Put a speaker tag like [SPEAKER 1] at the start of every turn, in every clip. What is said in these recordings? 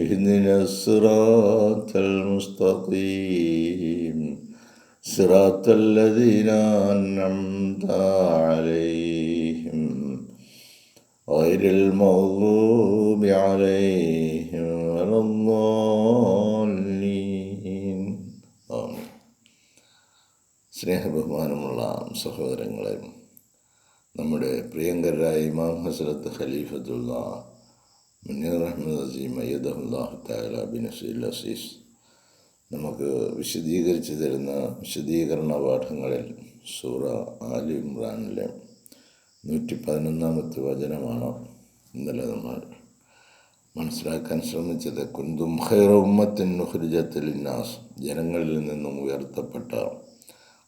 [SPEAKER 1] اهدنا الصراط المستقيم صراط الذين أنعمت عليهم غير المغضوب عليهم ولا الضالين آمين സ്നേഹബഹുമാനമുള്ള സഹോദരങ്ങളെ നമ്മുടെ പ്രിയങ്കരായ ഇമാം ഹസരത്ത് ഖലീഫത്തുള്ള അസീസ് നമുക്ക് വിശദീകരിച്ചു തരുന്ന വിശദീകരണ പാഠങ്ങളിൽ സൂറ ആലി ഇമ്രാനിലെ നൂറ്റി പതിനൊന്നാമത്തെ വചനമാണ് ഇന്നലെ നമ്മൾ മനസ്സിലാക്കാൻ ശ്രമിച്ചത്. കുന്തും ഖൈറ ഉമ്മത്തിൻ നുഹരിജത്തിലിന്നാസ് ജനങ്ങളിൽ നിന്നും ഉയർത്തപ്പെട്ട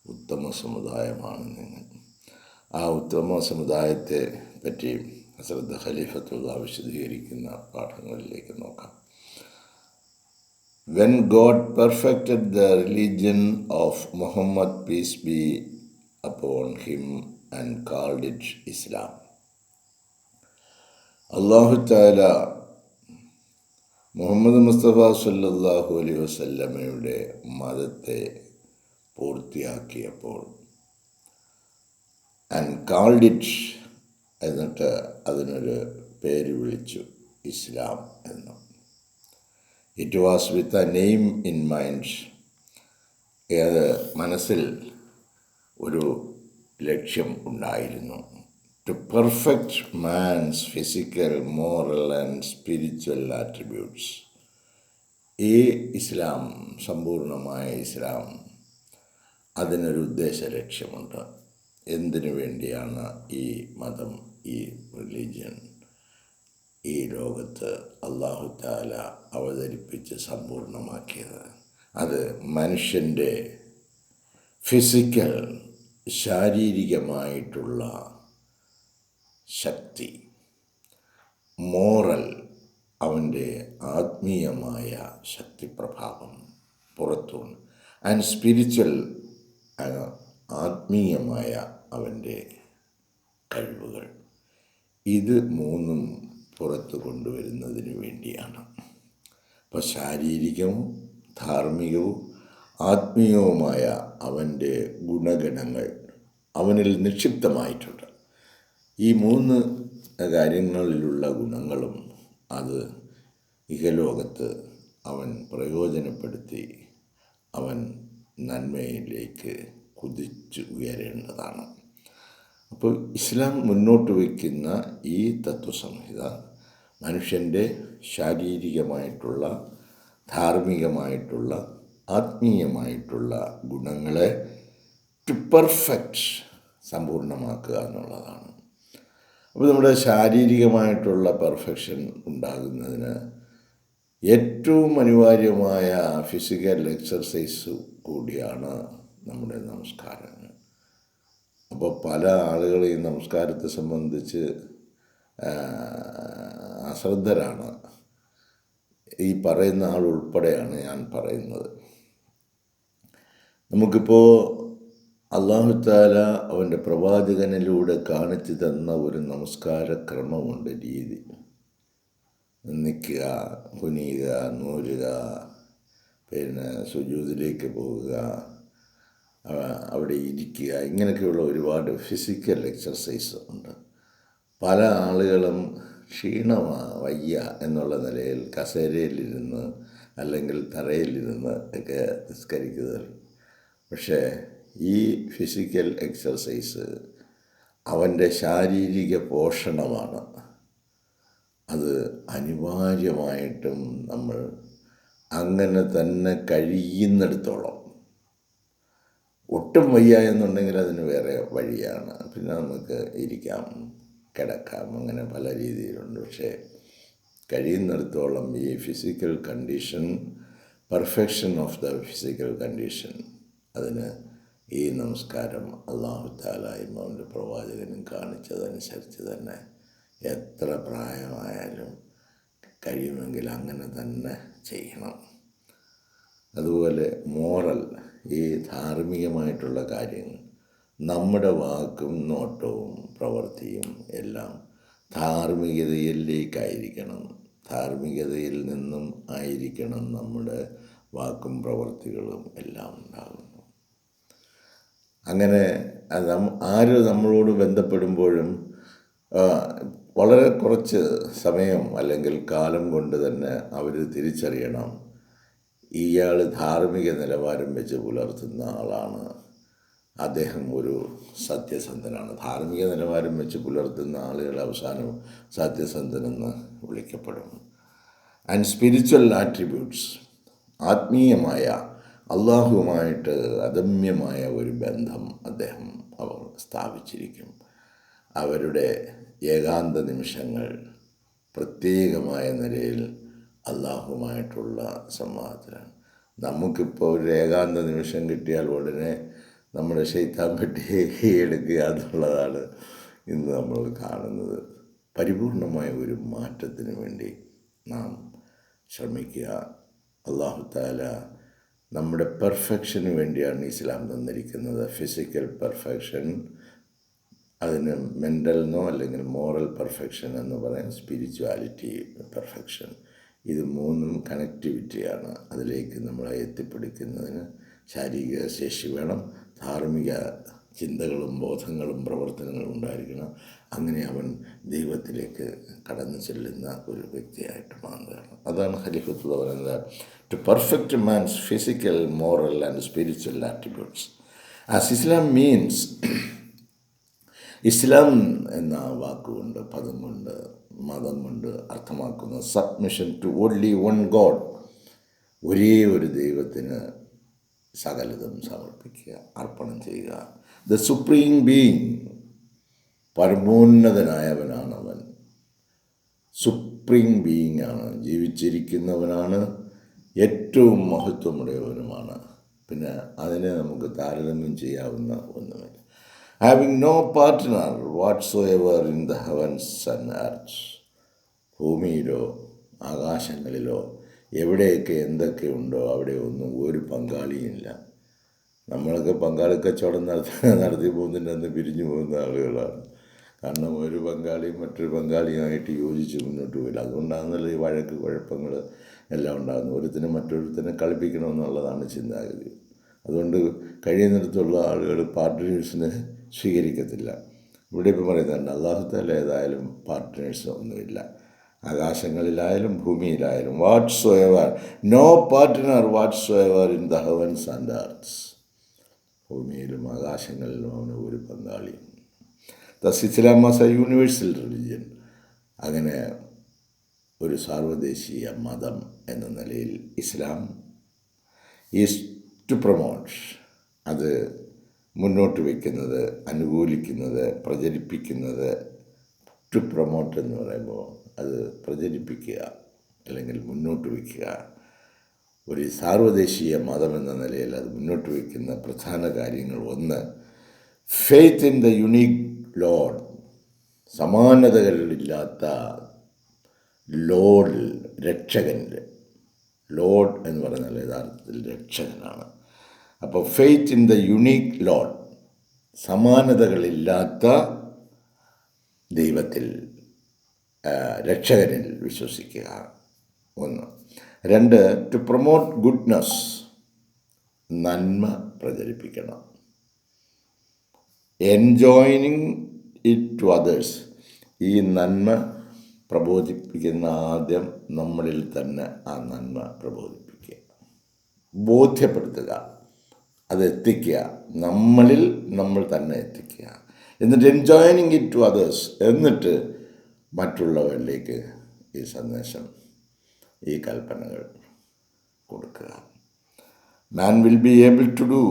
[SPEAKER 1] ഉത്തമ സമുദായമാണ് നിങ്ങൾ. ആ ഉത്തമ സമുദായത്തെ പറ്റി ഹസരത്ത് ഖലീഫത്തുള്ള വിശദീകരിക്കുന്ന പാഠങ്ങളിലേക്ക് നോക്കാം. When God perfected the religion of Muhammad peace be upon him and called it Islam അള്ളാഹു താല മുഹമ്മദ് മുസ്തഫ സല്ലാഹു അലൈഹി വസല്ലമയുടെ മതത്തെ പൂർത്തിയാക്കിയപ്പോൾ ആൻഡ് കാൾഡ് ഇറ്റ് എന്നിട്ട് അതിനൊരു പേര് വിളിച്ചു ഇസ്ലാം എന്ന്. It was with a name in mind ഏത് മനസ്സിൽ ഒരു ലക്ഷ്യം ഉണ്ടായിരുന്നു. To perfect man's physical moral and spiritual attributes ഈ ഇസ്ലാം സമ്പൂർണമായ ഇസ്ലാം അതിനൊരു ഉദ്ദേശ ലക്ഷ്യമുണ്ട്. എന്തിനു വേണ്ടിയാണ് ഈ മതം ഈ റിലീജിയൻ ഈ ലോകത്ത് അള്ളാഹു താല അവതരിപ്പിച്ച് സമ്പൂർണമാക്കിയത്. അത് മനുഷ്യന്റെ ഫിസിക്കൽ ശാരീരികമായിട്ടുള്ള ശക്തി മോറൽ അവന്റെ ആത്മീയമായ ശക്തിപ്രഭാവം പുറത്തുണ്ട്. ആൻഡ് സ്പിരിച്വൽ ആത്മീയമായ അവന്റെ കഴിവുകൾ. ഇത് മൂന്നും പുറത്തു കൊണ്ടുവരുന്നതിന് വേണ്ടിയാണ്. അപ്പോൾ ശാരീരികവും ധാർമ്മികവും ആത്മീയവുമായ അവന്റെ ഗുണഗണങ്ങൾ അവനിൽ നിക്ഷിപ്തമായിട്ടുണ്ട്. ഈ മൂന്ന് കാര്യങ്ങളിലുള്ള ഗുണങ്ങളും അത് ഇഹലോകത്ത് അവൻ പ്രയോജനപ്പെടുത്തി അവൻ നന്മയിലേക്ക് കുതിച്ചു ഉയരേണ്ടതാണ്. അപ്പോൾ ഇസ്ലാം മുന്നോട്ട് വയ്ക്കുന്ന ഈ തത്വസംഹിത മനുഷ്യന്റെ ശാരീരികമായിട്ടുള്ള ധാർമ്മികമായിട്ടുള്ള ആത്മീയമായിട്ടുള്ള ഗുണങ്ങളെ ടു പെർഫെക്റ്റ് സമ്പൂർണമാക്കുക എന്നുള്ളതാണ്. അപ്പോൾ നമ്മുടെ ശാരീരികമായിട്ടുള്ള പെർഫെക്ഷൻ ഉണ്ടാകുന്നതിന് ഏറ്റവും അനിവാര്യമായ ഫിസിക്കൽ എക്സർസൈസ് കൂടിയാണ് നമ്മുടെ നമസ്കാരങ്ങൾ. അപ്പോൾ പല ആളുകളെയും നമസ്കാരത്തെ സംബന്ധിച്ച് അശ്രദ്ധരാണ്. ഈ പറയുന്ന ആൾ ഉൾപ്പെടെയാണ് ഞാൻ പറയുന്നത്. നമുക്കിപ്പോൾ അള്ളാഹുത്താല അവന്റെ പ്രവാചകനിലൂടെ കാണിച്ചു തന്ന ഒരു നമസ്കാര ക്രമമുണ്ട് രീതി. നിൽക്കുക കുനിയുക നൂരുക പിന്നെ സുജൂതിലേക്ക് പോവുക അവിടെ ഇരിക്കുക. ഇങ്ങനെയൊക്കെയുള്ള ഒരുപാട് ഫിസിക്കൽ എക്സർസൈസ് ഉണ്ട്. പല ആളുകളും ക്ഷീണമാ വയ്യ എന്നുള്ള നിലയിൽ കസേരയിലിരുന്ന് അല്ലെങ്കിൽ തറയിലിരുന്ന് ഒക്കെ നിസ്കരിക്കുക പക്ഷേ ഈ ഫിസിക്കൽ എക്സർസൈസ് അവന്റെ ശാരീരിക പോഷണമാണ്. അത് അനിവാര്യമായിട്ടും നമ്മൾ അങ്ങനെ തന്നെ കഴിയുന്നിടത്തോളം ഒട്ടും വയ്യ എന്നുണ്ടെങ്കിൽ അതിന് വേറെ വഴിയാണ്. പിന്നെ നമുക്ക് ഇരിക്കാം കിടക്കാം അങ്ങനെ പല രീതിയിലുണ്ട്. പക്ഷേ കഴിയുന്നിടത്തോളം ഈ physical condition perfection of the physical condition അതിന് ഈ നമസ്കാരം അള്ളാഹു താലായും അവന്റെ പ്രവാചകനും കാണിച്ചതനുസരിച്ച് തന്നെ എത്ര പ്രായമായാലും കഴിയുമെങ്കിൽ അങ്ങനെ തന്നെ ചെയ്യണം. അതുപോലെ മോറൽ ഈ ധാർമ്മികമായിട്ടുള്ള കാര്യങ്ങൾ. നമ്മുടെ വാക്കും നോട്ടവും പ്രവൃത്തിയും എല്ലാം ധാർമ്മികതയിലേക്കായിരിക്കണം. ധാർമ്മികതയിൽ നിന്നും ആയിരിക്കണം നമ്മുടെ വാക്കും പ്രവൃത്തികളും എല്ലാം ഉണ്ടാകുന്നു അങ്ങനെ ആര് നമ്മളോട് ബന്ധപ്പെടുമ്പോഴും വളരെ കുറച്ച് സമയം അല്ലെങ്കിൽ കാലം കൊണ്ട് തന്നെ അവർ തിരിച്ചറിയണം. ഇയാൾ ധാർമ്മിക നിലവാരം വെച്ച് പുലർത്തുന്ന ആളാണ്. അദ്ദേഹം ഒരു സത്യസന്ധനാണ്. ധാർമ്മിക നിലവാരം വെച്ച് പുലർത്തുന്ന ആളുകൾ അവസാനം സത്യസന്ധനെന്ന് വിളിക്കപ്പെടും. ആൻഡ് സ്പിരിച്വൽ ആട്രിബ്യൂട്ട്സ് ആത്മീയമായ അള്ളാഹുവുമായിട്ട് അദമ്യമായ ഒരു ബന്ധം അദ്ദേഹം അവർ സ്ഥാപിച്ചിരിക്കും. അവരുടെ ഏകാന്ത നിമിഷങ്ങൾ പ്രത്യേകമായ നിലയിൽ അള്ളാഹുമായിട്ടുള്ള സംവാദത്തിലാണ്. നമുക്കിപ്പോൾ ഒരു ഏകാന്ത നിമിഷം കിട്ടിയാൽ ഉടനെ നമ്മുടെ ശൈത്താൻ പെട്ടി എടുക്കുക എന്നുള്ളതാണ് ഇന്ന് നമ്മൾ കാണുന്നത്. പരിപൂർണമായ ഒരു മാറ്റത്തിന് വേണ്ടി നാം ശ്രമിക്കുക. അള്ളാഹു താല നമ്മുടെ പെർഫെക്ഷന് വേണ്ടിയാണ് ഇസ്ലാം തന്നിരിക്കുന്നത്. ഫിസിക്കൽ പെർഫെക്ഷൻ അതിന് മെന്റൽ എന്നോ അല്ലെങ്കിൽ മോറൽ പെർഫെക്ഷൻ എന്ന് പറയാം. Spirituality perfection. ഇത് മൂന്നും കണക്ടിവിറ്റിയാണ് അതിലേക്ക് നമ്മളെ എത്തിപ്പിടിക്കുന്നതിന് ശാരീരിക ശേഷി വേണം. ധാർമ്മിക ചിന്തകളും ബോധങ്ങളും പ്രവർത്തനങ്ങളും ഉണ്ടായിരിക്കണം. അങ്ങനെ അവൻ ദൈവത്തിലേക്ക് കടന്നു ചെല്ലുന്ന ഒരു വ്യക്തിയായിട്ട് മാറുകയാണ്. അതാണ് ഖലീഫത്തുള്ള പറയുന്നത് to perfect man's physical moral and spiritual attitudes as Islam means Islam എന്ന വാക്കുകൊണ്ട് പദം കൊണ്ട് മതം കൊണ്ട് അർത്ഥമാക്കുന്നത് submission to only one God ഒരേ ഒരു ദൈവത്തിന് സകലതും സമർപ്പിക്കുക അർപ്പണം ചെയ്യുക. ദ സുപ്രീം ബീങ് പരമോന്നതനായവനാണവൻ. സുപ്രീം ബീയിങ് ആണ് ജീവിച്ചിരിക്കുന്നവനാണ് ഏറ്റവും മഹത്വമുടയവനുമാണ് പിന്നെ അതിനെ നമുക്ക് താരതമ്യം ചെയ്യാവുന്ന ഒന്നുമില്ല. Having no partner whatsoever in the heavens and earth ഭൂമിയിലോ ആകാശങ്ങളിലോ എവിടെയൊക്കെ എന്തൊക്കെ ഉണ്ടോ അവിടെ ഒന്നും ഒരു പങ്കാളിയില്ല നമ്മളൊക്കെ പങ്കാളി കച്ചവടം നടത്തി നടത്തി പോകുന്നതിന്റെ പിരിഞ്ഞു പോകുന്ന ആളുകളാണ്. കാരണം ഒരു പങ്കാളിയും മറ്റൊരു പങ്കാളിയുമായിട്ട് യോജിച്ച് മുന്നോട്ട് പോയില്ല. അതുകൊണ്ടാണല്ലോ ഈ വഴക്ക് കുഴപ്പങ്ങൾ എല്ലാം ഉണ്ടാകുന്നത്. ഒരുത്തിനെ മറ്റൊരുത്തിനെ കളിപ്പിക്കണമെന്നുള്ളതാണ് ചിന്താഗതി. അതുകൊണ്ട് കഴിയുന്നിടത്തുള്ള ആളുകൾ പാർട്ട്നേഴ്സിനെ സ്വീകരിക്കത്തില്ല. ഇവിടെ ഇപ്പം പറയുന്നുണ്ട് അള്ളാഹുത്താല ഏതായാലും പാർട്ട്നേഴ്സ് ഒന്നുമില്ല. ആകാശങ്ങളിലായാലും ഭൂമിയിലായാലും whatsoever no partner whatsoever in the heavens and earth ഭൂമിയിലും ആകാശങ്ങളിലും അവന് ഒരു പങ്കാളിയും. Thus Islam a universal religion അങ്ങനെ ഒരു സാർവദേശീയ മതം എന്ന നിലയിൽ ഇസ്ലാം ഈസ് ടു പ്രൊമോട്ട് അത് മുന്നോട്ട് വയ്ക്കുന്നത് അനുകൂലിക്കുന്നത് പ്രചരിപ്പിക്കുന്നത് ടു പ്രൊമോട്ട് എന്ന് പറയുമ്പോൾ അത് പ്രചരിപ്പിക്കുക അല്ലെങ്കിൽ മുന്നോട്ട് വയ്ക്കുക ഒരു സാർവദേശീയ മതമെന്ന നിലയിൽ അത് മുന്നോട്ട് വയ്ക്കുന്ന പ്രധാന കാര്യങ്ങൾ ഒന്ന് faith in the unique Lord സമാനതകളില്ലാത്ത ലോഡിൽ രക്ഷകന്റെ ലോഡ് എന്ന് പറഞ്ഞാൽ യഥാർത്ഥത്തിൽ രക്ഷകനാണ്. അപ്പോൾ faith in the unique Lord സമാനതകളില്ലാത്ത ദൈവത്തിൽ രക്ഷകനിൽ വിശ്വസിക്കുക. ഒന്ന്. രണ്ട് ടു പ്രൊമോട്ട് ഗുഡ്നസ് നന്മ പ്രചരിപ്പിക്കണം. എൻജോയിനിങ് ഇറ്റ് ടു അതേഴ്സ് ഈ നന്മ പ്രബോധിപ്പിക്കുന്ന ആദ്യം നമ്മളിൽ തന്നെ ആ നന്മ പ്രബോധിപ്പിക്കുക. ബോധ്യപ്പെടുത്തുക. അത് എത്തിക്കുക നമ്മളിൽ നമ്മൾ തന്നെ എത്തിക്കുക. എന്നിട്ട് എൻജോയിനിങ് ഇറ്റ് ടു അതേഴ്സ് എന്നിട്ട് മറ്റുള്ളവരിലേക്ക് ഈ സന്ദേശം ഈ കൽപ്പനകൾ കൊടുക്കുക. Man will be able to do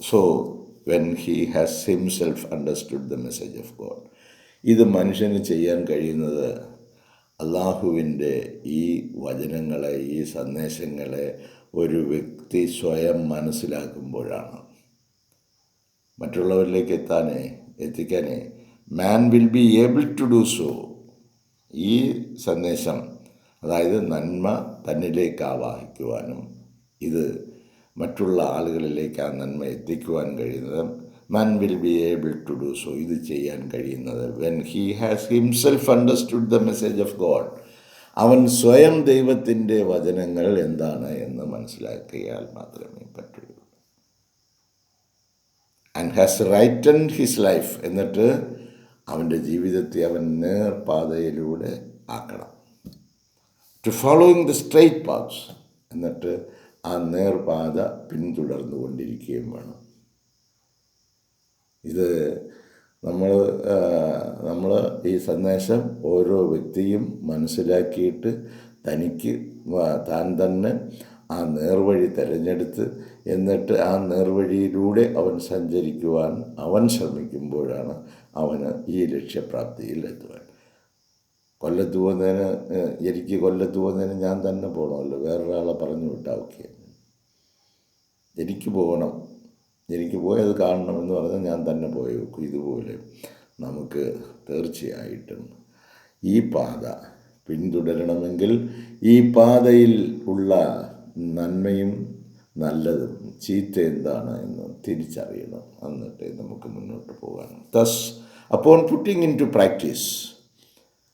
[SPEAKER 1] so when he has himself understood the message of God ഇത് മനുഷ്യന് ചെയ്യാൻ കഴിയുന്നത് അള്ളാഹുവിന്റെ ഈ വചനങ്ങളെ ഈ സന്ദേശങ്ങളെ ഒരു വ്യക്തി സ്വയം മനസ്സിലാക്കുമ്പോഴാണ്. മറ്റുള്ളവരിലേക്ക് എത്താനേ എത്തിക്കാനേ man will be able to do so ഈ സന്ദേശം അതായത് നന്മ തന്നിലേക്ക് ആവാഹിക്കുവാനും ഇത് മറ്റുള്ള ആളുകളിലേക്ക് ആ നന്മ എത്തിക്കുവാൻ കഴിയുന്നത് man will be able to do so ഇത് ചെയ്യാൻ കഴിയുന്നത് when he has himself understood the message of God അവൻ സ്വയം ദൈവത്തിന്റെ വചനങ്ങൾ എന്താണ് എന്ന് മനസ്സിലാക്കിയാൽ മാത്രമേ പറ്റുള്ളൂ. And has righted his life എന്നിട്ട് അവന്റെ ജീവിതത്തെ അവൻ നേർപാതയിലൂടെ ആക്കണം. To following the straight paths എന്നിട്ട് ആ നേർപാത പിന്തുടർന്നു കൊണ്ടിരിക്കുകയും വേണം. ഇത് നമ്മൾ നമ്മൾ ഈ സന്ദേശം ഓരോ വ്യക്തിയും മനസ്സിലാക്കിയിട്ട് തനിക്ക് താൻ തന്നെ ആ നേർവഴി തിരഞ്ഞെടുത്ത് എന്നിട്ട് ആ നേർവഴിയിലൂടെ അവൻ സഞ്ചരിക്കുവാൻ അവൻ ശ്രമിക്കുമ്പോഴാണ് അവന് ഈ ലക്ഷ്യപ്രാപ്തിയിൽ എത്തുവാൻ. കൊല്ലത്ത് പോകുന്നതിന് എനിക്ക് കൊല്ലത്ത് പോകുന്നതിന് ഞാൻ തന്നെ പോകണമല്ലോ വേറൊരാളെ പറഞ്ഞു വിട്ടാൽ ഓക്കെ. എനിക്ക് പോകണം. എനിക്ക് പോയത് കാണണമെന്ന് പറഞ്ഞാൽ ഞാൻ തന്നെ പോയി വെക്കും. ഇതുപോലെ നമുക്ക് തീർച്ചയായിട്ടും ഈ പാത പിന്തുടരണമെങ്കിൽ ഈ പാതയിൽ ഉള്ള നന്മയും നല്ലതും ചീത്ത എന്താണ് എന്ന് തിരിച്ചറിയണം. എന്നിട്ട് നമുക്ക് മുന്നോട്ട് പോകാൻ. തസ് അപ്പോൾ പുട്ടിങ് ഇൻ ടു പ്രാക്ടീസ്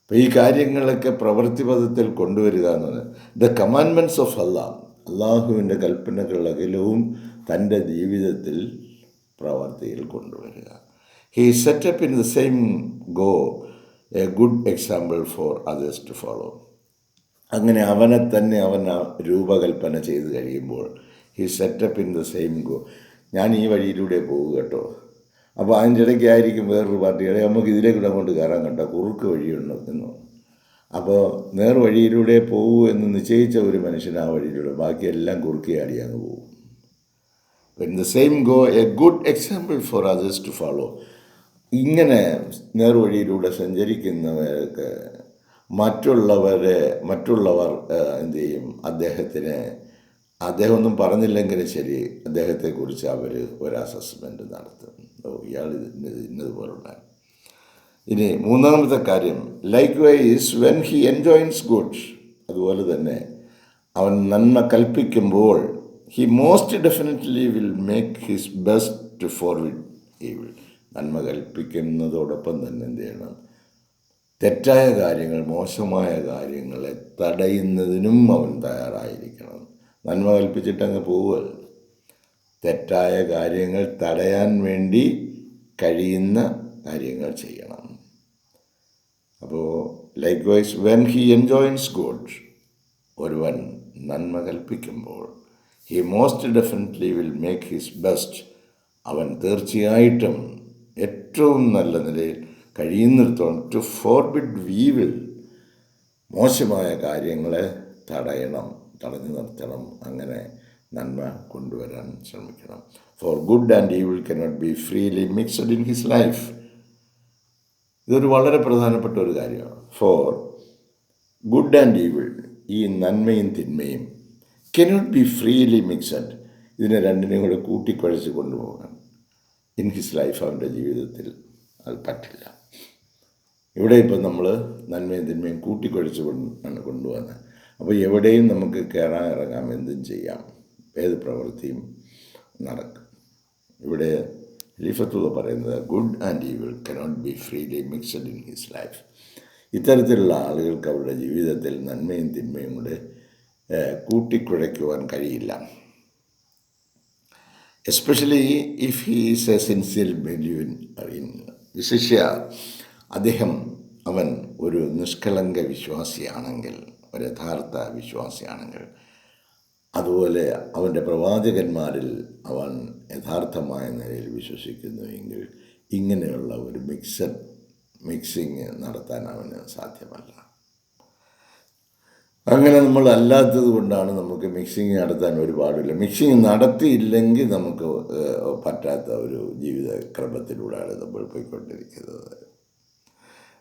[SPEAKER 1] അപ്പോൾ ഈ കാര്യങ്ങളൊക്കെ പ്രവൃത്തിപഥത്തിൽ കൊണ്ടുവരിക എന്നത് ദ കമാൻമെന്റ്സ് ഓഫ് അള്ളാഹ് അള്ളാഹുവിന്റെ കൽപ്പനകൾ അഖിലവും തന്റെ ജീവിതത്തിൽ പ്രവർത്തിയിൽ കൊണ്ടുവരിക. He set up in the same go a good example for others to follow അങ്ങനെ അവനെ തന്നെ അവൻ രൂപകൽപ്പന ചെയ്ത് കഴിയുമ്പോൾ he set up in the same go ഞാൻ ഈ വഴിയിലൂടെ പോകുക കേട്ടോ. അപ്പോൾ അതിന്റെ ഇടയ്ക്ക് ആയിരിക്കും വേറൊരു പാർട്ടിയുടെ നമുക്ക് ഇതിലേക്കൂടെ അങ്ങോട്ട് കയറാൻ കണ്ട? കുറുക്ക് വഴിയുണ്ട് എന്ന്. അപ്പോൾ നേർ വഴിയിലൂടെ പോകൂ എന്ന് നിശ്ചയിച്ച ഒരു മനുഷ്യൻ ആ വഴിയിലൂടെ ബാക്കിയെല്ലാം കുറുക്കിയാടി അങ്ങ് പോകും. In the same go a good example for others to follow ഇങ്ങനെ നേർവഴിയിലൂടെ സഞ്ചരിക്കുന്നവർക്ക് മറ്റുള്ളവരെ മറ്റുള്ളവർ എന്തു ചെയ്യും? അദ്ദേഹത്തിന് അദ്ദേഹം ഒന്നും പറഞ്ഞില്ലെങ്കിലും ശരി അദ്ദേഹത്തെക്കുറിച്ച് അവർ ഒരു അസസ്മെന്റ് നടത്തും. ഓ ഇയാൾ ഇന്നതുപോലുള്ള. ഇനി മൂന്നാമത്തെ കാര്യം likewise when he enjoins good അതുപോലെ തന്നെ അവൻ നന്മ കൽപ്പിക്കുമ്പോൾ he most definitely will make his best to forbid evil നന്മ കൽപ്പിക്കുന്നതോടൊപ്പം തന്നെ എന്ത് ചെയ്യണം? തെറ്റായ കാര്യങ്ങൾ മോശമായ കാര്യങ്ങളെ തടയുന്നതിനും അവൻ തയ്യാറായിരിക്കണം. നന്മ കൽപ്പിച്ചിട്ട് അങ്ങ് പോവുക തെറ്റായ കാര്യങ്ങൾ തടയാൻ വേണ്ടി കഴിയുന്ന കാര്യങ്ങൾ ചെയ്യണം. അപ്പോൾ likewise when he enjoins good ഒരുവൻ നന്മ കൽപ്പിക്കുമ്പോൾ he most definitely will make his best അവൻ തീർച്ചയായിട്ടും ഏറ്റവും നല്ല നിലയിൽ കഴിയുന്നിടത്തോളം ടു ഫോർബിഡ് വീവിൽ മോശമായ കാര്യങ്ങളെ തടയണം തടഞ്ഞു നിർത്തണം അങ്ങനെ നന്മ കൊണ്ടുവരാൻ ശ്രമിക്കണം. For good and evil cannot be freely mixed in his life ഇതൊരു വളരെ പ്രധാനപ്പെട്ട ഒരു കാര്യമാണ്. ഫോർ ഗുഡ് ആൻഡ് ഈവിൾ ഈ നന്മയും തിന്മയും കനോട്ട് ബി ഫ്രീലി മിക്സഡ് ഇതിനെ രണ്ടിനെയും കൂടെ കൂട്ടിക്കുഴച്ച് കൊണ്ടുപോകാൻ ഇൻ ഹിസ് ലൈഫ് അവന്റെ ജീവിതത്തിൽ അത് പറ്റില്ല. ഇവിടെ ഇപ്പം നമ്മൾ നന്മയും തിന്മയും കൂട്ടിക്കുഴച്ച് കൊണ്ടാണ് കൊണ്ടുപോകുന്നത്. അപ്പോൾ എവിടെയും നമുക്ക് കയറാൻ ഇറങ്ങാം എന്തും ചെയ്യാം. ഏത് പ്രവൃത്തിയും നടക്കും. ഇവിടെ ലിഫത്തുക പറയുന്നത് good and evil cannot be freely mixed in his life ഇത്തരത്തിലുള്ള ആളുകൾക്ക് അവരുടെ ജീവിതത്തിൽ നന്മയും തിന്മയും കൂടെ കൂട്ടിക്കുഴയ്ക്കുവാൻ കഴിയില്ല. Especially if he is a sincere believer വിശിഷ്യ അദ്ദേഹം അവൻ ഒരു നിഷ്കളങ്ക വിശ്വാസിയാണെങ്കിൽ ഒരു യഥാർത്ഥ വിശ്വാസിയാണെങ്കിൽ അതുപോലെ അവന്റെ പ്രവാചകന്മാരിൽ അവൻ യഥാർത്ഥമായ നിലയിൽ വിശ്വസിക്കുന്നുവെങ്കിൽ ഇങ്ങനെയുള്ള ഒരു മിക്സഡ് മിക്സിങ് നടത്താൻ അവന് സാധ്യമല്ല. അങ്ങനെ നമ്മൾ അല്ലാത്തത് കൊണ്ടാണ് നമുക്ക് മിക്സിങ് നടത്താൻ ഒരു ഒരുപാടില്ല. മിക്സിങ് നടത്തിയില്ലെങ്കിൽ നമുക്ക് പറ്റാത്ത ഒരു ജീവിത ക്രമത്തിലൂടെയാണ് നമ്മൾ പോയിക്കൊണ്ടിരിക്കുന്നത്.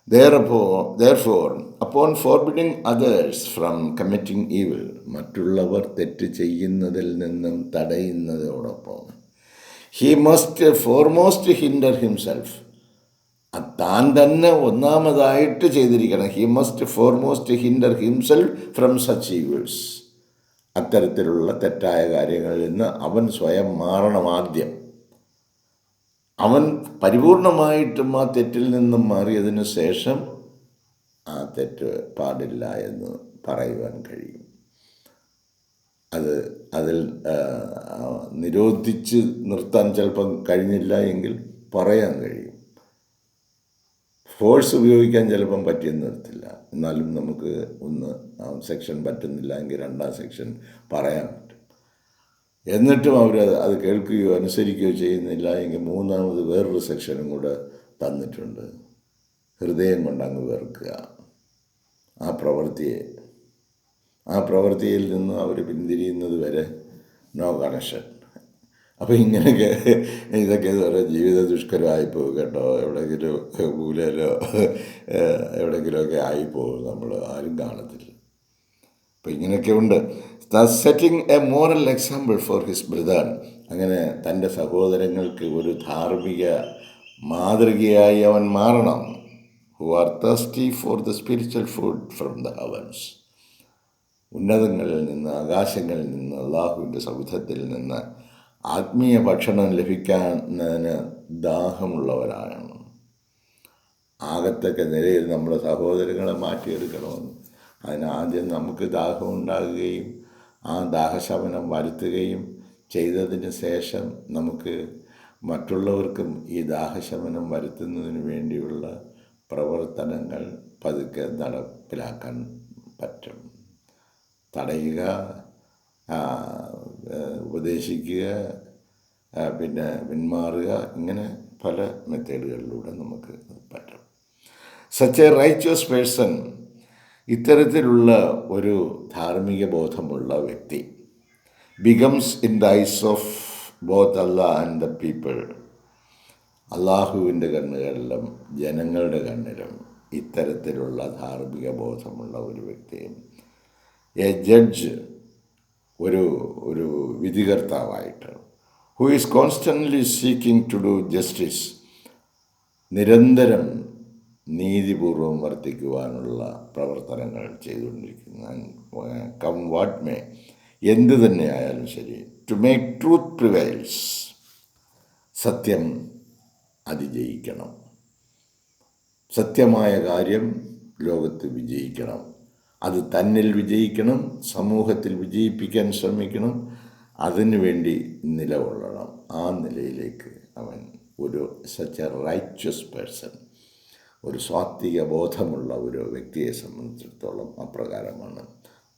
[SPEAKER 1] Therefore, therefore, upon forbidding others from committing evil, മറ്റുള്ളവർ തെറ്റ് ചെയ്യുന്നതിൽ നിന്നും തടയുന്നതോടൊപ്പം he must foremost hinder himself താൻ തന്നെ ഒന്നാമതായിട്ട് ചെയ്തിരിക്കണം. He must foremost hinder himself from such evils അത്തരത്തിലുള്ള തെറ്റായ കാര്യങ്ങളിൽ നിന്ന് അവൻ സ്വയം മാറണം ആദ്യം. അവൻ പരിപൂർണമായിട്ടും ആ തെറ്റിൽ നിന്നും മാറിയതിന് ശേഷം ആ തെറ്റ് പാടില്ല എന്ന് പറയുവാൻ കഴിയും. അത് അതിൽ നിരോധിച്ച് നിർത്താൻ ചിലപ്പം കഴിഞ്ഞില്ല എങ്കിൽ പറയാൻ കഴിയും. ഫോഴ്സ് ഉപയോഗിക്കാൻ ചിലപ്പം പറ്റിയെന്ന് വരത്തില്ല. എന്നാലും നമുക്ക് ഒന്ന് സെക്ഷൻ പറ്റുന്നില്ല എങ്കിൽ രണ്ടാം സെക്ഷൻ പറയാൻ പറ്റും. എന്നിട്ടും അവർ അത് കേൾക്കുകയോ അനുസരിക്കുകയോ ചെയ്യുന്നില്ല എങ്കിൽ മൂന്നാമത് വേറൊരു സെക്ഷനും കൂടെ തന്നിട്ടുണ്ട്. ഹൃദയം കൊണ്ട് അങ്ങ് വെറുക്കുക. ആ പ്രവൃത്തിയെ ആ പ്രവൃത്തിയിൽ നിന്ന് അവർ പിന്തിരിയുന്നത് വരെ നോ കണക്ഷൻ അപ്പോൾ ഇങ്ങനെയൊക്കെ ഇതൊക്കെ ഓരോ ജീവിത ദുഷ്കരമായി പോകും കേട്ടോ. എവിടെയെങ്കിലും മൂലയിലോ എവിടെയെങ്കിലുമൊക്കെ ആയിപ്പോകും നമ്മൾ ആരും കാണത്തില്ല. അപ്പോൾ ഇങ്ങനെയൊക്കെ ഉണ്ട്. Setting a moral example for his brother അങ്ങനെ തന്റെ സഹോദരങ്ങൾക്ക് ഒരു ധാർമ്മിക മാതൃകയായി അവൻ മാറണം. Who are thirsty for the spiritual food from the heavens ഉന്നതങ്ങളിൽ നിന്ന് ആകാശങ്ങളിൽ നിന്ന് അള്ളാഹുവിന്റെ സൗധത്തിൽ നിന്ന് ആത്മീയ ഭക്ഷണം ലഭിക്കുന്നതിന് ദാഹമുള്ളവരാണ് ആകത്തക്ക നിലയിൽ നമ്മുടെ സഹോദരങ്ങളെ മാറ്റിയെടുക്കണമെന്ന്. അതിനാദ്യം നമുക്ക് ദാഹം ഉണ്ടാകുകയും ആ ദാഹശമനം വരുത്തുകയും ചെയ്തതിന് ശേഷം നമുക്ക് മറ്റുള്ളവർക്കും ഈ ദാഹശമനം വരുത്തുന്നതിന് വേണ്ടിയുള്ള പ്രവർത്തനങ്ങൾ പതുക്കെ നടപ്പിലാക്കാൻ പറ്റും. തടയുക ഉപദേശിക്കുക പിന്നെ പിന്മാറുക ഇങ്ങനെ പല മെത്തേഡുകളിലൂടെ നമുക്ക് അത് പറ്റും. സച്ച് എ റൈച്ചസ് പേഴ്സൺ ഇത്തരത്തിലുള്ള ഒരു ധാർമ്മിക ബോധമുള്ള വ്യക്തി becomes in the eyes of both Allah and the people അള്ളാഹുവിന്റെ കണ്ണുകളിലും ജനങ്ങളുടെ കണ്ണിലും ഇത്തരത്തിലുള്ള ധാർമ്മിക ബോധമുള്ള ഒരു വ്യക്തിയും എ ജഡ്ജ് ഒരു ഒരു വിധികർത്താവായിട്ട് who is constantly seeking to do justice നിരന്തരം നീതിപൂർവം വർദ്ധിക്കുവാനുള്ള പ്രവർത്തനങ്ങൾ ചെയ്തുകൊണ്ടിരിക്കുന്ന. കം വാട്ട് മേ എന്ത് തന്നെ ആയാലും ശരി ടു മേക്ക് ട്രൂത്ത് പ്രിവൈൽസ് സത്യം അതിജയിക്കണം. സത്യമായ കാര്യം ലോകത്ത് വിജയിക്കണം. അത് തന്നിൽ വിജയിക്കണം സമൂഹത്തിൽ വിജയിപ്പിക്കാൻ ശ്രമിക്കണം അതിനു വേണ്ടി നിലകൊള്ളണം. ആ നിലയിലേക്ക് അവൻ ഒരു സച്ച് എ റൈച്ചസ് പേഴ്സൺ ഒരു സ്വാത്വിക ബോധമുള്ള ഒരു വ്യക്തിയെ സംബന്ധിച്ചിടത്തോളം അപ്രകാരമാണ്.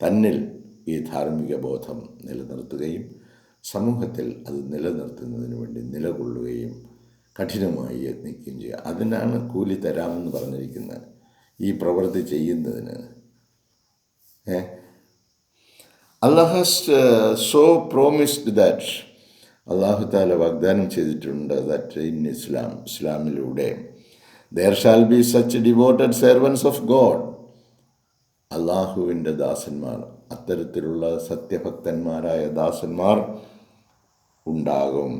[SPEAKER 1] തന്നിൽ ഈ ധാർമ്മിക ബോധം നിലനിർത്തുകയും സമൂഹത്തിൽ അത് നിലനിർത്തുന്നതിന് വേണ്ടി നിലകൊള്ളുകയും കഠിനമായി യത്നിക്കുകയും ചെയ്യുക. അതിനാണ് കൂലി തരാമെന്ന് പറഞ്ഞിരിക്കുന്നത്. ഈ പ്രവൃത്തി ചെയ്യുന്നതിന് ഏ? ഹാസ് സോ പ്രോമിസ്ഡ് ദാറ്റ് അള്ളാഹു താല വാഗ്ദാനം ചെയ്തിട്ടുണ്ട് that in Islam ഇസ്ലാമിലൂടെ. There shall be such devoted servants of God അള്ളാഹുവിന്റെ ദാസന്മാർ അത്തരത്തിലുള്ള സത്യഭക്തന്മാരായ ദാസന്മാർ ഉണ്ടാകും.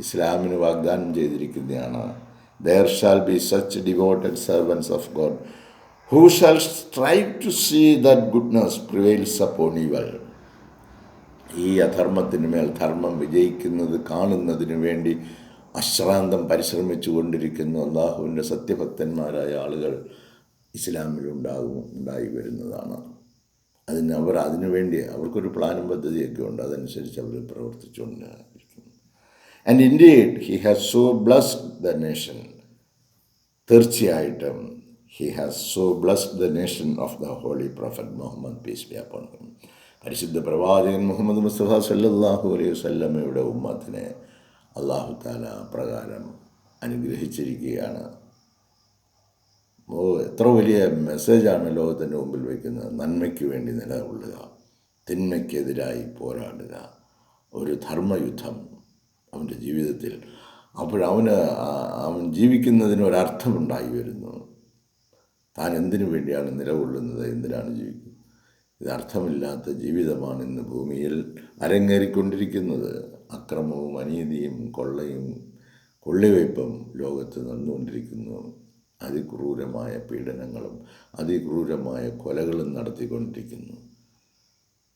[SPEAKER 1] ഇസ്ലാമിന് വാഗ്ദാനം ചെയ്തിരിക്കുന്നതാണ് there shall be such devoted servants of God who shall strive to see that goodness prevails upon evil ഈ അധർമ്മത്തിന് മേൽ ധർമ്മം വിജയിക്കുന്നത് കാണുന്നതിന് വേണ്ടി അശ്രാന്തം പരിശ്രമിച്ചു കൊണ്ടിരിക്കുന്ന അള്ളാഹുവിന്റെ സത്യഭക്തന്മാരായ ആളുകൾ ഇസ്ലാമിലുണ്ടാകും ഉണ്ടായി വരുന്നതാണ്. അതിന് അവർ അതിനു വേണ്ടി അവർക്കൊരു പ്ലാനും പദ്ധതിയൊക്കെ ഉണ്ട്. അതനുസരിച്ച് അവർ പ്രവർത്തിച്ചുകൊണ്ട് and indeed he has so blessed the nation തീർച്ചയായിട്ടും he has so blessed the nation of the holy prophet Muhammad peace be upon him പരിശുദ്ധ പ്രവാചകൻ മുഹമ്മദ് മുസ്തഫ സല്ലാഹു അലൈഹി വസല്ലമയുടെ ഉമ്മത്തിനെ അള്ളാഹു താല പ്രകാരം അനുഗ്രഹിച്ചിരിക്കുകയാണ്. ഓ എത്ര വലിയ മെസ്സേജാണ് ലോകത്തിന്റെ മുമ്പിൽ വയ്ക്കുന്നത് നന്മയ്ക്ക് വേണ്ടി നിലകൊള്ളുക തിന്മയ്ക്കെതിരായി പോരാടുക. ഒരു ധർമ്മയുദ്ധം അവന്റെ ജീവിതത്തിൽ. അപ്പോഴവന് അവൻ ജീവിക്കുന്നതിന് ഒരർത്ഥമുണ്ടായി വരുന്നു. താൻ എന്തിനു വേണ്ടിയാണ് നിലകൊള്ളുന്നത്? എന്തിനാണ് ജീവിക്കുന്നത് ഇത് അർത്ഥമില്ലാത്ത ജീവിതമാണ് ഇന്ന് ഭൂമിയിൽ അരങ്ങേറിക്കൊണ്ടിരിക്കുന്നത്. അക്രമവും അനീതിയും കൊള്ളയും കൊള്ളിവയ്പ്പും ലോകത്ത് നടന്നുകൊണ്ടിരിക്കുന്നു. അതിക്രൂരമായ പീഡനങ്ങളും അതിക്രൂരമായ കൊലകളും നടത്തിക്കൊണ്ടിരിക്കുന്നു.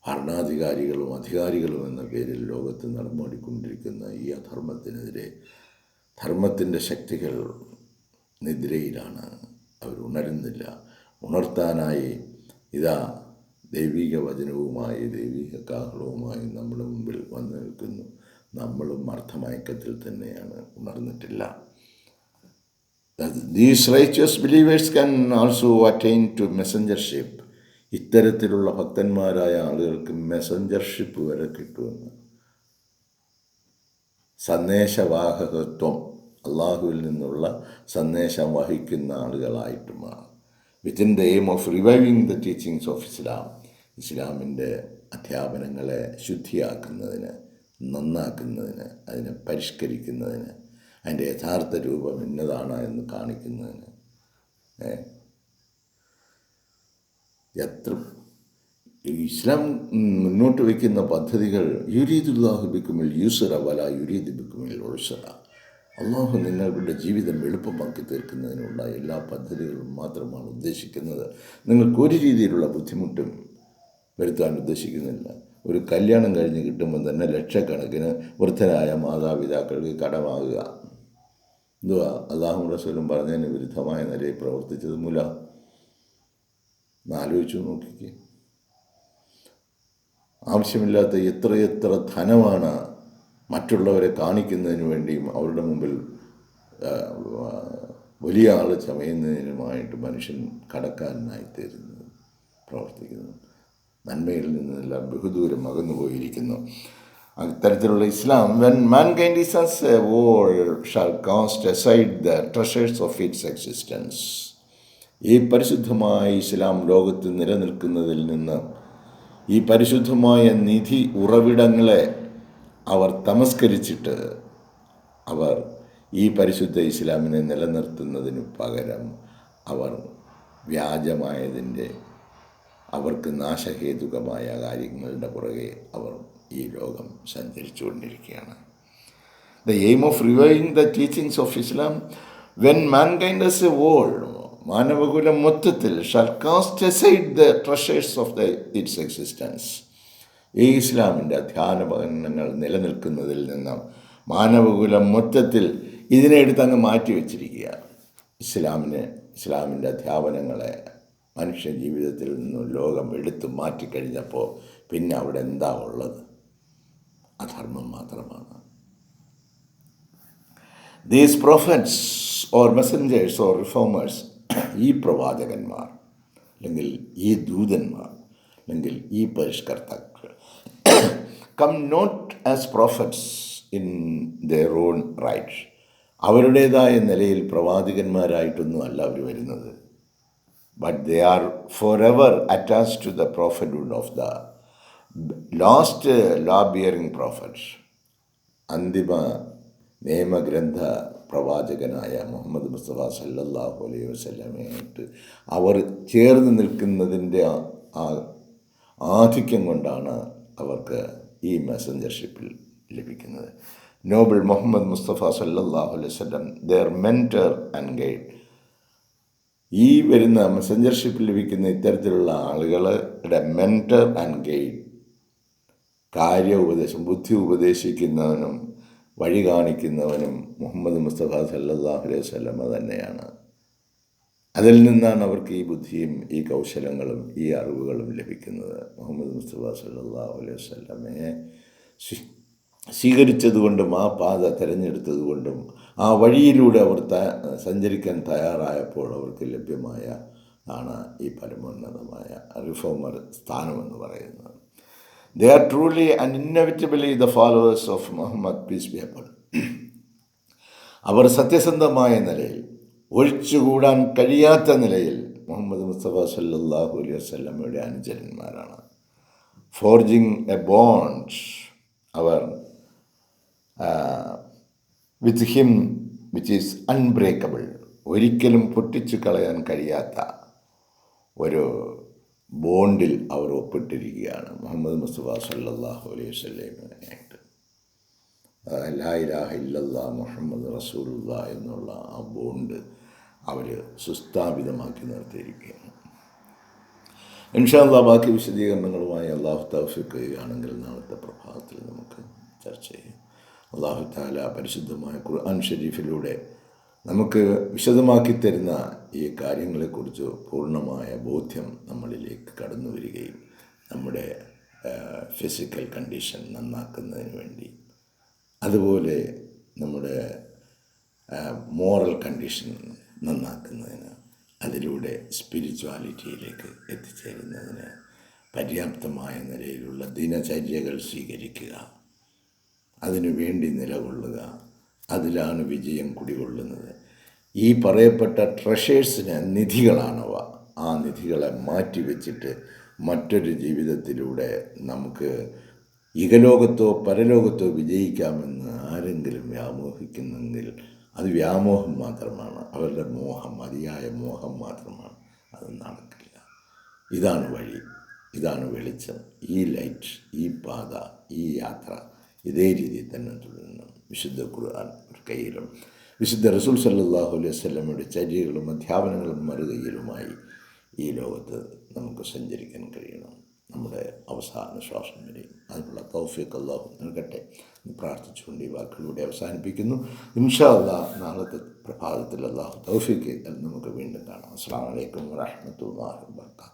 [SPEAKER 1] ഭരണാധികാരികളും അധികാരികളും എന്ന പേരിൽ ലോകത്ത് നടന്നുകൊണ്ടിരിക്കുന്ന ഈ അധർമ്മത്തിനെതിരെ ധർമ്മത്തിന്റെ ശക്തികൾ നിദ്രയിലാണ്. അവർ ഉണരുന്നില്ല. ഉണർത്താനായി ഇതാ ദൈവിക വചനവുമായി ദൈവിക കാഹളവുമായി നമ്മുടെ മുമ്പിൽ വന്നു നിൽക്കുന്നു. നമ്മളും അർത്ഥമയക്കത്തിൽ തന്നെയാണ് ഉണർന്നിട്ടില്ല. These righteous believers can also attain to messengership ഇത്തരത്തിലുള്ള ഭക്തന്മാരായ ആളുകൾക്ക് മെസ്സഞ്ചർഷിപ്പ് വരെ കിട്ടുമെന്ന്. സന്ദേശവാഹകത്വം. അള്ളാഹുവിൽ നിന്നുള്ള സന്ദേശം വഹിക്കുന്ന ആളുകളായിട്ട് മാറും within the aim of reviving the teachings of Islam ഇസ്ലാമിന്റെ അധ്യാപനങ്ങളെ ശുദ്ധിയാക്കുന്നതിന് നന്നാക്കുന്നതിന് അതിനെ പരിഷ്കരിക്കുന്നതിന് അതിന്റെ യഥാർത്ഥ രൂപം ഇന്നതാണ് എന്ന് കാണിക്കുന്നതിന് എത്ര ഇസ്ലാം മുന്നോട്ട് വയ്ക്കുന്ന പദ്ധതികൾ യുരീദുല്ലാഹു ബിക്കുമിൽ യൂസറ വല യുരീദ് ബിക്കുമിൽ അള്ളാഹു നിങ്ങളുടെ ജീവിതം എളുപ്പമാക്കി തീർക്കുന്നതിനുള്ള എല്ലാ പദ്ധതികളും മാത്രമാണ് ഉദ്ദേശിക്കുന്നത്. നിങ്ങൾക്ക് ഒരു രീതിയിലുള്ള ബുദ്ധിമുട്ടും വരുത്താൻ ഉദ്ദേശിക്കുന്നില്ല. ഒരു കല്യാണം കഴിഞ്ഞ് കിട്ടുമ്പോൾ തന്നെ ലക്ഷക്കണക്കിന് വൃദ്ധരായ മാതാപിതാക്കൾക്ക് കടമാകുക. എന്തുവാ? അള്ളാഹു റസൂലും പറഞ്ഞതിന് വിരുദ്ധമായ നിലയിൽ പ്രവർത്തിച്ചത് മൂല? ആലോചിച്ചു നോക്കിക്കേ. ആവശ്യമില്ലാത്ത എത്രയെത്ര ധനമാണ് മറ്റുള്ളവരെ കാണിക്കുന്നതിന് വേണ്ടിയും അവരുടെ മുമ്പിൽ വലിയ ആൾ ചമയുന്നതിനുമായിട്ട് മനുഷ്യൻ കടക്കാരനായി തരുന്നു പ്രവർത്തിക്കുന്നു. നന്മയിൽ നിന്നെല്ലാം ബഹുദൂരം അകന്നു പോയിരിക്കുന്നു അത്തരത്തിലുള്ള ഇസ്ലാം when mankind is as a whole shall cast aside the treasures of its existence ഈ പരിശുദ്ധമായ ഇസ്ലാം ലോകത്ത് നിലനിൽക്കുന്നതിൽ നിന്ന് ഈ പരിശുദ്ധമായ നിധി ഉറവിടങ്ങളെ അവർ തമസ്കരിച്ചിട്ട് അവർ ഈ പരിശുദ്ധ ഇസ്ലാമിനെ നിലനിർത്തുന്നതിന് പകരം അവർ വ്യാജമായതിന്റെ അവർക്ക് നാശഹേതുകമായ കാര്യങ്ങളുടെ പുറകെ അവർ ഈ ലോകം സഞ്ചരിച്ചുകൊണ്ടിരിക്കുകയാണ്. The aim of reviving the teachings of Islam when mankind as a world മാനവകുലം മൊത്തത്തിൽ shall cast aside the treasures of the its existence ഈ ഇസ്ലാമിന്റെ ധ്യാനപകരണങ്ങൾ നിലനിൽക്കുന്നതിൽ നിന്നും മാനവകുലം മൊത്തത്തിൽ ഇതിനെ അങ്ങ് മാറ്റി വച്ചിരിക്കുകയാണ്. ഇസ്ലാമിന് ഇസ്ലാമിന്റെ അധ്യാപനങ്ങളെ മനുഷ്യ ജീവിതത്തിൽ നിന്നും ലോകം എടുത്തു മാറ്റിക്കഴിഞ്ഞപ്പോൾ പിന്നെ അവിടെ എന്താ ഉള്ളത്? അധർമ്മം മാത്രമാണ്. These prophets or messengers or reformers ഈ പ്രവാചകന്മാർ അല്ലെങ്കിൽ ഈ ദൂതന്മാർ അല്ലെങ്കിൽ ഈ പരിഷ്കർത്താക്കൾ come not as prophets in their own right അവരുടേതായ നിലയിൽ പ്രവാചകന്മാരായിട്ടൊന്നും അല്ല അവർ വരുന്നത്. But they are for ever attach to the prophethood of the last law bearing prophets അന്തിമ നിയമഗ്രന്ഥ പ്രവാചകനായ മുഹമ്മദ് മുസ്തഫ സല്ലാഹു അലൈഹി വസ്ലമയായിട്ട് അവർ ചേർന്ന് നിൽക്കുന്നതിന്റെ ആധിക്യം കൊണ്ടാണ് അവർക്ക് ഈ മെസ്സഞ്ചർഷിപ്പിൽ ലഭിക്കുന്നത്. നോബിൾ മുഹമ്മദ് മുസ്തഫ സല്ലാഹു അലൈഹി വസല്ലം ദർ മെന്റർ ആൻഡ് ഗൈഡ് ഈ വരുന്ന മെസ്സഞ്ചർഷിപ്പ് ലഭിക്കുന്ന ഇത്തരത്തിലുള്ള ആളുകളുടെ മെന്റർ ആൻഡ് ഗൈഡ് കാര്യ ഉപദേശം ബുദ്ധി ഉപദേശിക്കുന്നവനും വഴി കാണിക്കുന്നവനും മുഹമ്മദ് മുസ്തഫ സല്ലാഹു അലൈഹി വല്ലമ തന്നെയാണ്. അതിൽ നിന്നാണ് അവർക്ക് ഈ ബുദ്ധിയും ഈ കൗശലങ്ങളും ഈ അറിവുകളും ലഭിക്കുന്നത്. മുഹമ്മദ് മുസ്തഫ സല്ലാഹു അലൈഹി വല്ലമയെ സ്വീകരിച്ചതുകൊണ്ടും ആ പാത തിരഞ്ഞെടുത്തതുകൊണ്ടും ആ വഴിയിലൂടെ അവർ സഞ്ചരിക്കാൻ തയ്യാറായപ്പോൾ അവർക്ക് ലഭ്യമായ ആണ് ഈ പരമോന്നതമായ റിഫോമർ സ്ഥാനമെന്ന് പറയുന്നത്. They are truly and inevitably the followers of Muhammad peace paper അവർ സത്യസന്ധമായ നിലയിൽ ഒഴിച്ചുകൂടാൻ കഴിയാത്ത നിലയിൽ മുഹമ്മദ് മുസ്തഫ സല്ലാഹു അലൈഹി വസ്ലമയുടെ അനുചരന്മാരാണ്. Forging a bond our with him which is unbreakable ഒരിക്കലും പൊട്ടിച്ചു കളയാൻ കഴിയാത്ത ഒരു ബോണ്ടിൽ അവർ ഒപ്പിട്ടിരിക്കുകയാണ് മുഹമ്മദ് മുസ്തഫ സല്ലാഹു അലൈഹി വസ്ലമിനായിട്ട് ലാ ഇലാഹ ഇല്ലല്ലാ മുഹമ്മദ് റസൂലുള്ള എന്നുള്ള ആ ബോണ്ട് അവർ സുസ്ഥാപിതമാക്കി നിർത്തിയിരിക്കുകയാണ്. ഇൻഷാല്ല ബാക്കി വിശദീകരണങ്ങളുമായി അള്ളാഹു തൗഫിക്കുകയാണെങ്കിൽ നാളത്തെ പ്രഭാതത്തിൽ നമുക്ക് ചർച്ച ചെയ്യാം. അള്ളാഹു താല പരിശുദ്ധമായ ഖുർആൻ ഷരീഫിലൂടെ നമുക്ക് വിശദമാക്കി തരുന്ന ഈ കാര്യങ്ങളെക്കുറിച്ച് പൂർണമായ ബോധ്യം നമ്മളിലേക്ക് കടന്നു വരികയും നമ്മുടെ ഫിസിക്കൽ കണ്ടീഷൻ നന്നാക്കുന്നതിന് വേണ്ടി. അതുപോലെ നമ്മുടെ മോറൽ കണ്ടീഷൻ നന്നാക്കുന്നതിന് അതിലൂടെ സ്പിരിച്വാലിറ്റിയിലേക്ക് എത്തിച്ചേരുന്നതിന് പര്യാപ്തമായ നിലയിലുള്ള ദിനചര്യകൾ സ്വീകരിക്കുക. അതിനു വേണ്ടി നിലകൊള്ളുക. അതിലാണ് വിജയം കുടികൊള്ളുന്നത്. ഈ പറയപ്പെട്ട ട്രഷേഴ്സിന് നിധികളാണവ. ആ നിധികളെ മാറ്റിവെച്ചിട്ട് മറ്റൊരു ജീവിതത്തിലൂടെ നമുക്ക് ഇകലോകത്തോ പരലോകത്തോ വിജയിക്കാമെന്ന് ആരെങ്കിലും വ്യാമോഹിക്കുന്നെങ്കിൽ അത് വ്യാമോഹം മാത്രമാണ്. അവരുടെ മോഹം മതിയായ മോഹം മാത്രമാണ്. അത് നടക്കില്ല. ഇതാണ് വഴി. ഇതാണ് വെളിച്ചം. ഈ ലൈറ്റ് ഈ പാത ഈ യാത്ര ഇതേ രീതിയിൽ തന്നെ തുടരണം. വിശുദ്ധ ഖുർആൻ ഒരു കയ്യിലും. വിശുദ്ധ റസൂൽ സല്ലാഹു അലൈഹി വല്ലമയുടെ ചര്യകളും അധ്യാപനങ്ങളും മറുകയിലുമായി ഈ ലോകത്ത് നമുക്ക് സഞ്ചരിക്കാൻ കഴിയണം. നമ്മുടെ അവസാന ശ്വാസം വരെയും. അതിനുള്ള തൗഫീഖ് അള്ളാഹു നൽകട്ടെ. പ്രാർത്ഥിച്ചുകൊണ്ട് ഈ വാക്കുകളിലൂടെ അവസാനിപ്പിക്കുന്നു. ഇൻഷാ അള്ളാഹ് നാളത്തെ പ്രഭാതത്തിൽ അള്ളാഹു തൗഫീഖ് നമുക്ക് വീണ്ടും കാണാം. അസ്സാം വലൈക്കും വാഹമത്തല്ലാ വാ